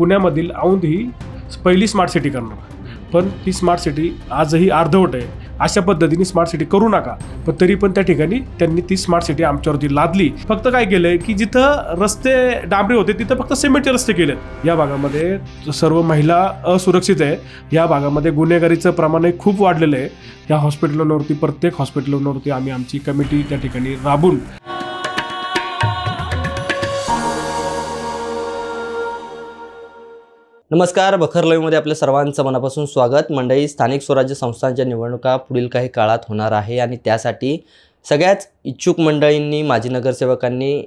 पुण्यामधील औंध ही पहिली smart city करणार. पण ती स्मार्ट सिटी आजही अर्धवट आहे. अशा पद्धतीने स्मार्ट सिटी करू नका. पण तरी पण त्या ठिकाणी त्यांनी ती स्मार्ट सिटी आमच्यावरती लादली. फक्त काय केलंय की जिथं रस्ते डांबरे होते तिथं फक्त सिमेंटचे रस्ते केलेत. या भागामध्ये सर्व महिला असुरक्षित आहे. या भागामध्ये गुन्हेगारीचं प्रमाणही खूप वाढलेलं आहे. या हॉस्पिटलवरती प्रत्येक हॉस्पिटलवरती आम्ही आमची कमिटी त्या ठिकाणी राबून नमस्कार बखर लाईव्हमध्ये आपल्या सर्वांचं मनापासून स्वागत. मंडळी स्थानिक स्वराज्य संस्थांच्या निवडणुका पुढील काही काळात होणार आहे आणि त्यासाठी सगळ्याच इच्छुक मंडळींनी माजी नगरसेवकांनी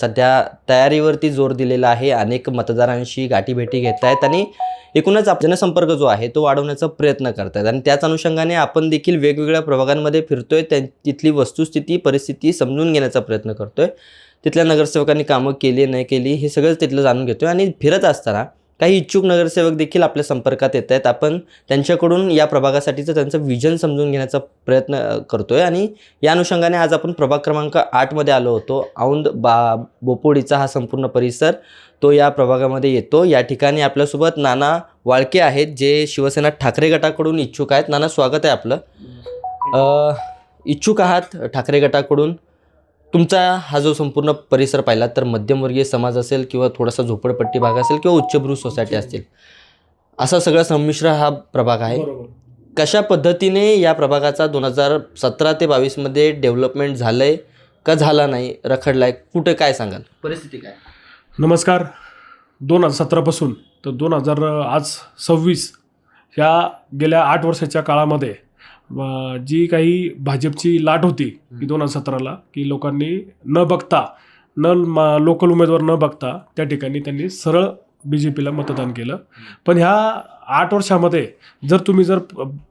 सध्या तयारीवरती जोर दिलेला आहे. अनेक मतदारांशी गाठीभेटी घेत आहेत आणि एकूणच जनसंपर्क जो आहे तो वाढवण्याचा प्रयत्न करत आहेत. आणि त्याच अनुषंगाने आपण देखील वेगवेगळ्या प्रभागांमध्ये फिरतोय. त्या तिथली वस्तुस्थिती परिस्थिती समजून घेण्याचा प्रयत्न करतोय. तिथल्या नगरसेवकांनी कामं केली नाही केली हे सगळंच तिथलं जाणून घेतोय. आणि फिरत असताना काही इच्छुक नगरसेवक देखील आपल्या संपर्कात येत आहेत. आपण त्यांच्याकडून या प्रभागासाठीचं त्यांचं विजन समजून घेण्याचा प्रयत्न करतो करतोय. आणि या अनुषंगाने आज आपण प्रभाग क्रमांक आठमध्ये आलो होतो. औंद बा बोपोडीचा हा संपूर्ण परिसर तो या प्रभागामध्ये येतो. या ठिकाणी आपल्यासोबत नाना वाळके आहेत जे शिवसेना ठाकरे गटाकडून इच्छुक आहेत. नाना स्वागत आहे आपलं. इच्छुक आहात ठाकरे गटाकडून? तुमचा हा जो संपूर्ण परिसर पाहिला तर मध्यमवर्गीय समाज असेल किंवा थोडासा झोपडपट्टी भाग असेल किंवा उच्चभ्रू सोसायटी असतील असा सगळा संमिश्र हा प्रभाग आहे. कशा पद्धतीने या प्रभागाचा दोन हजार सतरा ते बावीसमध्ये डेव्हलपमेंट झालं आहे का झाला नाही रखडला आहे कुठे काय सांगाल? परिस्थिती काय? नमस्कार. दोन हजार सतरापासून तर दोन हजार आज सव्वीस ह्या गेल्या आठ वर्षाच्या काळामध्ये जी काही भाजपची लाट होती की दोन हजार सतराला की लोकांनी न बघता न लोकल उमेदवार न बघता त्या ठिकाणी त्यांनी सरळ बी जे पीला मतदान केलं. पण ह्या आठ वर्षामध्ये जर तुम्ही जर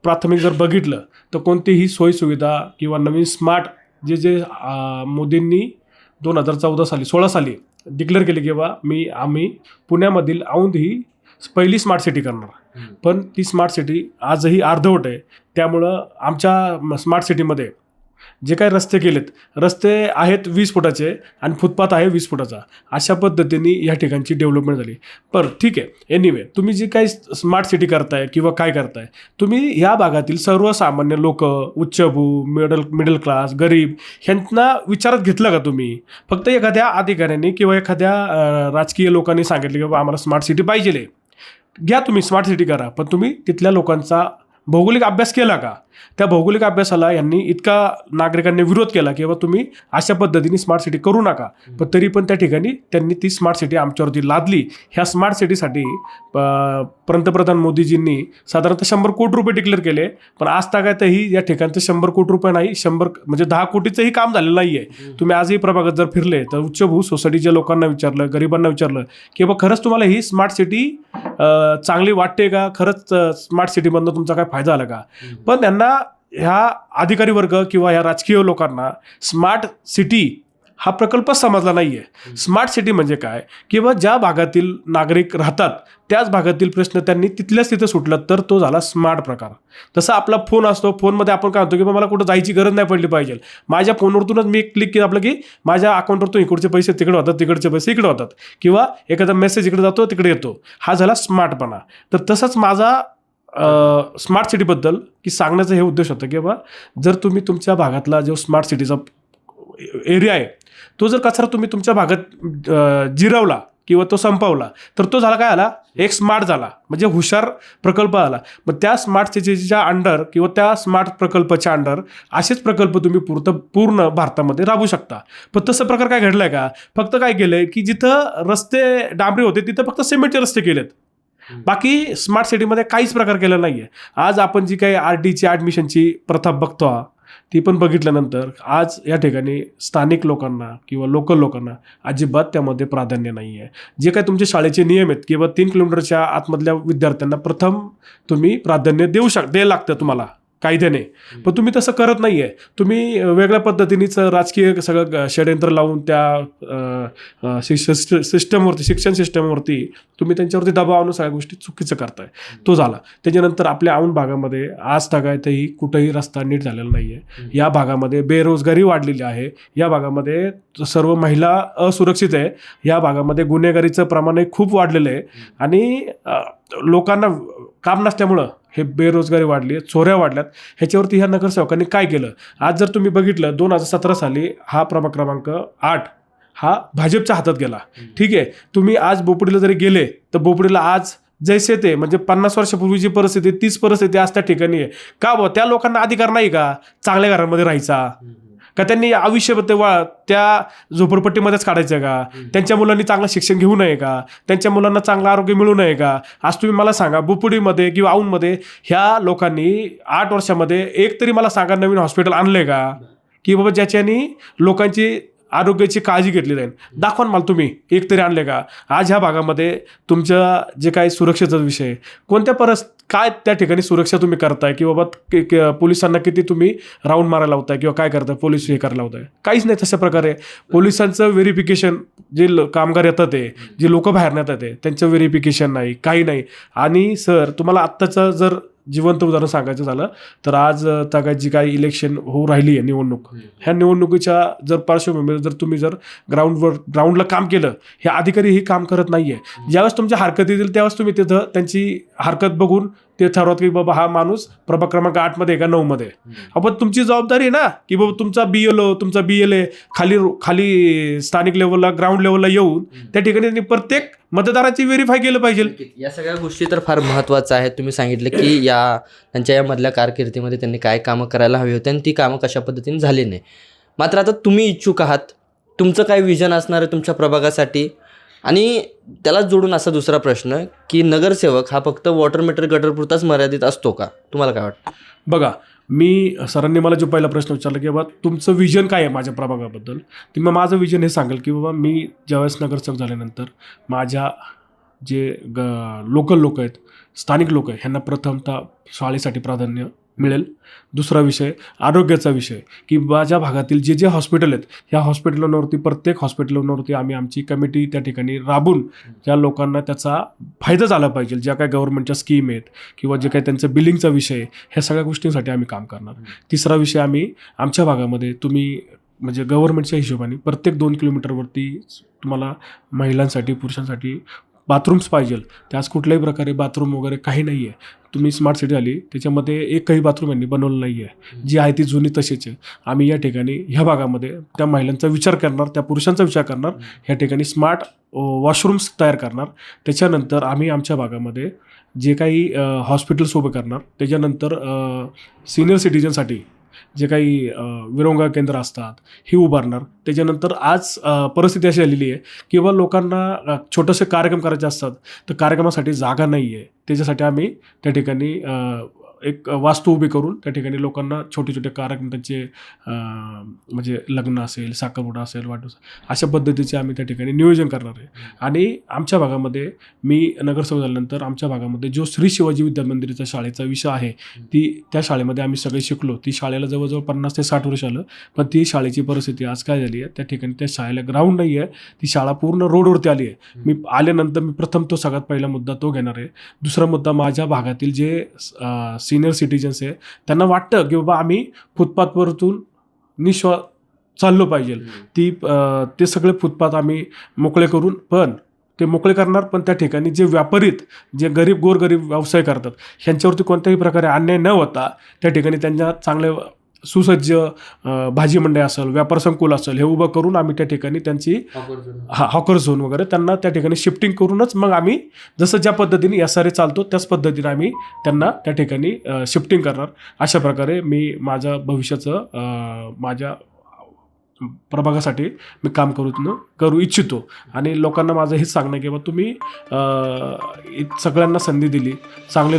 प्राथमिक जर बघितलं तर कोणतीही सोयीसुविधा किंवा नवीन स्मार्ट जे जे मोदींनी दोन हजार चौदा साली सोळा साली डिक्लेअर केले की बा मी आम्ही पुण्यामधील औंध ही पहिली स्मार्ट सिटी करणार. पण ती स्मार्ट सिटी आजही अर्धवट आहे. त्यामुळं आमच्या स्मार्ट सिटीमध्ये जे काही रस्ते केलेत रस्ते आहेत वीस फुटाचे आणि फुटपाथ आहे वीस फुटाचा. अशा पद्धतीने या ठिकाणची डेव्हलपमेंट झाली. पर ठीक आहे एनिवे तुम्ही जी काही स्मार्ट सिटी करताय किंवा काय करताय तुम्ही ह्या भागातील सर्वसामान्य लोक उच्चभू मिडल मिडल क्लास गरीब ह्यांना विचारात घेतलं का तुम्ही? फक्त एखाद्या अधिकाऱ्यांनी किंवा एखाद्या राजकीय लोकांनी सांगितलं की बाबा आम्हाला स्मार्ट सिटी पाहिजे घ्या तुम्ही स्मार्ट सिटी करा पण तुम्ही तिथल्या लोकांचा भौगोलिक अभ्यास केला का? त्या भौगोलिक अभ्यासाला यांनी इतका नागरिकांनी विरोध केला की बाबा तुम्ही अशा पद्धतीने स्मार्ट सिटी करू नका. पण तरी पण त्या ठिकाणी त्यांनी ती स्मार्ट सिटी आमच्यावरती लादली. ह्या स्मार्ट सिटीसाठी पंतप्रधान मोदीजींनी साधारणतः शंभर कोटी रुपये डिक्लेअर केले. पण आज तागातही या ठिकाणचं शंभर कोटी रुपये नाही शंभर म्हणजे दहा कोटीचंही काम झालेलं नाही आहे तुम्ही आजही प्रभागात जर फिरले तर उच्चभू सोसायटीच्या लोकांना विचारलं गरिबांना विचारलं की बाबा खरंच तुम्हाला ही स्मार्ट सिटी चांगली वाटते का? खरंच स्मार्ट सिटीमधनं तुमचा काय फायदा आला का? पण त्यांना ह्या अधिकारी वर्ग किंवा ह्या राजकीय लोकांना स्मार्ट सिटी हा प्रकल्पच समजला नाही आहे स्मार्ट सिटी म्हणजे काय? किंवा ज्या भागातील नागरिक राहतात त्याच भागातील प्रश्न त्यांनी तिथल्याच तिथं सुटला तर तो झाला स्मार्ट प्रकार. तसा आपला फोन असतो फोनमध्ये आपण काय म्हणतो की मला कुठं जायची गरज नाही पडली पाहिजे. माझ्या फोनवरतूनच मी क्लिक केलं आपलं की माझ्या अकाउंटवरतून इकडचे पैसे तिकडे होतात तिकडचे पैसे इकडे होतात. किंवा एखादा मेसेज इकडे जातो तिकडे येतो. हा झाला स्मार्टपणा. तर तसंच माझा स्मार्ट सिटीबद्दल की सांगण्याचा हे उद्देश होता की बाबा जर तुम्ही तुमच्या भागातला जो स्मार्ट सिटीचा एरिया आहे तो जर कचरा तुम्ही तुमच्या भागात जिरवला किंवा तो संपवला तर तो झाला काय आला? एक स्मार्ट झाला. म्हणजे हुशार प्रकल्प आला. मग त्या स्मार्ट सिटीच्या अंडर किंवा त्या स्मार्ट प्रकल्पाच्या अंडर असेच प्रकल्प तुम्ही पूर्ण पूर्ण भारतामध्ये राबवू शकता. पण तसं प्रकार काय घडलाय का? फक्त काय केलंय की जिथं रस्ते डांबरी होते तिथं फक्त सिमेंटचे रस्ते केलेत. बाकी स्मार्ट सिटीमध्ये काहीच प्रकार केला नाही आहे आज आपण जी काही आर डीची ॲडमिशनची प्रथा बघतो ती पण बघितल्यानंतर आज या ठिकाणी स्थानिक लोकांना किंवा लोकल लोकांना अजिबात त्यामध्ये प्राधान्य नाही आहे जे काही तुमचे शाळेचे नियम आहेत किंवा तीन किलोमीटरच्या आतमधल्या विद्यार्थ्यांना प्रथम तुम्ही प्राधान्य देऊ शक द्यायला लागतं तुम्हाला. कायद्याने. पण तुम्ही तसं करत नाही आहे तुम्ही वेगळ्या पद्धतीनेच राजकीय सगळं षडयंत्र लावून त्या सिस्टमवरती शिक्षण सिस्टमवरती तुम्ही त्यांच्यावरती दबाव आणून सगळ्या गोष्टी चुकीचं करताय. तो झाला. त्याच्यानंतर आपल्या औंध भागामध्ये आज तगायतही कुठंही रस्ता नीट झालेला नाही आहे या भागामध्ये बेरोजगारी वाढलेली आहे. या भागामध्ये सर्व महिला असुरक्षित आहे. या भागामध्ये गुन्हेगारीचं प्रमाणही खूप वाढलेलं आहे. आणि लोकांना काम नसल्यामुळं हे बेरोजगारी वाढली आहे चोऱ्या वाढल्यात. ह्याच्यावरती ह्या नगरसेवकांनी काय केलं? आज जर तुम्ही बघितलं दोन हजार सतरा साली हा प्रभाग क्रमांक आठ हा भाजपच्या हातात गेला. ठीक आहे तुम्ही आज बोपडीला जरी गेले तर बोपडीला आज जैसे ते म्हणजे पन्नास वर्षापूर्वीची परिस्थिती आहे, तीच परिस्थिती आज त्या ठिकाणी आहे. का बुवा त्या लोकांना अधिकार नाही का? चांगल्या घरामध्ये राहायचा. का त्यांनी आयुष्य ते वा त्या झोपडपट्टीमध्येच काढायचं का? त्यांच्या मुलांनी चांगलं शिक्षण घेऊ नये का? त्यांच्या मुलांना चांगलं आरोग्य मिळू नये का? आज तुम्ही मला सांगा बुपुडीमध्ये किंवा औंधमध्ये ह्या लोकांनी आठ वर्षामध्ये एक तरी मला सांगा नवीन हॉस्पिटल आणलंय का? की बाबा ज्याच्यानी लोकांची आरोग्याची काळजी घेतली जाईल. दाखवा मला तुम्ही एक तरी आणले का? आज ह्या भागामध्ये तुमच्या जे काही सुरक्षेचा विषय कोणत्या परस काय त्या ठिकाणी सुरक्षा तुम्ही करताय? की बाबा पोलिसांना किती तुम्ही राऊंड मारायला लावताय किंवा काय करताय? पोलीस हे करायला लावताय. काहीच नाही तशा प्रकारे. पोलिसांचं व्हेरिफिकेशन जे ल- कामगार येतात ते जे लोक बाहेर नेतात ते त्यांचं व्हेरिफिकेशन नाही काही नाही. आणि सर तुम्हाला आत्ताचं जर जिवंत उदाहरण सांगायचं झालं तर आज तागायत जी काही इलेक्शन होऊ राहिली आहे निवडणूक ह्या निवडणुकीच्या जर पार्श्वभूमीवर जर तुम्ही जर ग्राउंडवर ग्राउंडला काम केलं हे अधिकारी ही काम करत नाही आहे ज्यावेळेस तुमच्या हरकत येतील त्यावेळेस तुम्ही तिथं त्यांची हरकत बघून ते ठरवत की बाबा हा माणूस प्रभाग क्रमांक आठमध्ये आहे का नऊमध्ये आहे. आपण तुमची जबाबदारी आहे ना की बाबा तुमचा बी एल ओ तुमचा बी एल ए खाली खाली स्थानिक लेवलला ग्राउंड लेवलला येऊन त्या ठिकाणी त्यांनी प्रत्येक मतदाराची व्हेरीफाय केलं पाहिजे. या सगळ्या गोष्टी तर फार महत्त्वाच्या आहेत. तुम्ही सांगितलं की या त्यांच्या या मधल्या कारकिर्दीमध्ये त्यांनी काय कामं करायला हवी होती आणि ती कामं कशा पद्धतीने झाली नाही. मात्र आता तुम्ही इच्छुक आहात. तुमचं काय विजन असणार आहे तुमच्या प्रभागासाठी? आणि त्याला जोडून असा दुसरा प्रश्न की नगरसेवक हा फक्त वॉटर मीटर गटरपुरताच मर्यादित असतो का? तुम्हाला काय वाटतं? बघा मी सरांनी मला जो पहिला प्रश्न विचारला की बाबा तुमचं विजन काय आहे माझ्या प्रभागाबद्दल? तर मग माझं विजन हे सांगेल की बाबा मी ज्यावेळेस नगरसेवक झाल्यानंतर माझ्या जे ग लोकल लोक आहेत स्थानिक लोक ह्यांना प्रथमतः शाळेसाठी प्राधान्य मिळेल. दुसरा विषय आरोग्याचा विषय की माझ्या भागातील जे जे हॉस्पिटल आहेत ह्या हॉस्पिटलांवरती प्रत्येक हॉस्पिटलांवरती आम्ही आमची कमिटी त्या ठिकाणी राबून त्या लोकांना त्याचा फायदा झाला पाहिजे. ज्या काही गव्हर्नमेंटच्या स्कीम आहेत किंवा जे काही त्यांचं बिलिंगचा विषय आहे, ह्या सगळ्या गोष्टींसाठी आम्ही काम करणार. तिसरा विषय आम्ही आमच्या भागामध्ये तुम्ही म्हणजे गव्हर्नमेंटच्या हिशोबाने प्रत्येक दोन किलोमीटरवरती तुम्हाला महिलांसाठी पुरुषांसाठी बाथरूम्स पाहिजे त्यास कुठल्याही प्रकारे बाथरूम वगैरे काही नाही आहे तुम्ही स्मार्ट सिटी आली त्याच्यामध्ये एकही बाथरूम यांनी बनवलं नाही आहे जी आहे ती जुनी तशीच आहे. आम्ही या ठिकाणी ह्या भागामध्ये त्या महिलांचा विचार करणार त्या पुरुषांचा विचार करणार ह्या ठिकाणी स्मार्ट वॉशरूम्स तयार करणार. त्याच्यानंतर आम्ही आमच्या भागामध्ये जे काही हॉस्पिटल्स उभे करणार त्याच्यानंतर सिनियर सिटीजनसाठी जे काही अ, विरंगा केंद्र असतात ही उभारणार. त्याच्यानंतर आज परिस्थिती अशी आलेली आहे की बाबा लोकांना छोटेसे कार्यक्रम करायचे असतात तर कार्यक्रमासाठी जागा नाही आहे त्याच्यासाठी आम्ही त्या ठिकाणी एक वास्तू उभी करून त्या ठिकाणी लोकांना छोटे छोटे कार्यक्रम त्यांचे म्हणजे लग्न असेल साखरपुडा असेल वाढदिवस अशा पद्धतीचे आम्ही त्या ठिकाणी नियोजन करणार आहे. आणि आमच्या भागामध्ये मी नगरसेवक झाल्यानंतर आमच्या भागामध्ये जो श्री शिवाजी विद्या मंदिराचा शाळेचा विषय आहे ती त्या शाळेमध्ये आम्ही सगळे शिकलो. ती शाळेला जवळजवळ पन्नास ते साठ वर्ष आलं पण ती शाळेची परिस्थिती आज काय झाली आहे त्या ठिकाणी त्या शाळेला ग्राउंड नाही आहे ती शाळा पूर्ण रोडवरती आली आहे. मी आल्यानंतर मी प्रथम तो सगळ्यात पहिला मुद्दा तो घेणार आहे. दुसरा मुद्दा माझ्या भागातील जे सिनियर सिटीजन्स आहे त्यांना वाटतं की बाबा आम्ही फुटपाथवरतून निश्वा चाललो पाहिजे. ती ते सगळे फुटपाथ आम्ही मोकळे करून पण ते मोकळे करणार पण त्या ठिकाणी जे व्यापारीत जे गरीब गोरगरीब व्यवसाय करतात ह्यांच्यावरती कोणत्याही प्रकारे अन्याय न होता त्या ठिकाणी त्यांच्या चांगले सुसज्ज भाजी मंडई असेल व्यापार संकुल असेल हे उभं करून आम्ही त्या ठिकाणी त्यांची हा हॉकर झोन वगैरे त्यांना त्या ठिकाणी शिफ्टिंग करूनच मग आम्ही जसं ज्या पद्धतीने एस आर ए चालतो त्याच पद्धतीने आम्ही त्यांना त्या ठिकाणी शिफ्टिंग करणार. अशा प्रकारे मी माझ्या भविष्याचं माझ्या प्रभागासाठी मी काम करू करू इच्छितो. आणि लोकांना माझं हेच सांगणं की बा तुम्ही सगळ्यांना संधी दिली. चांगले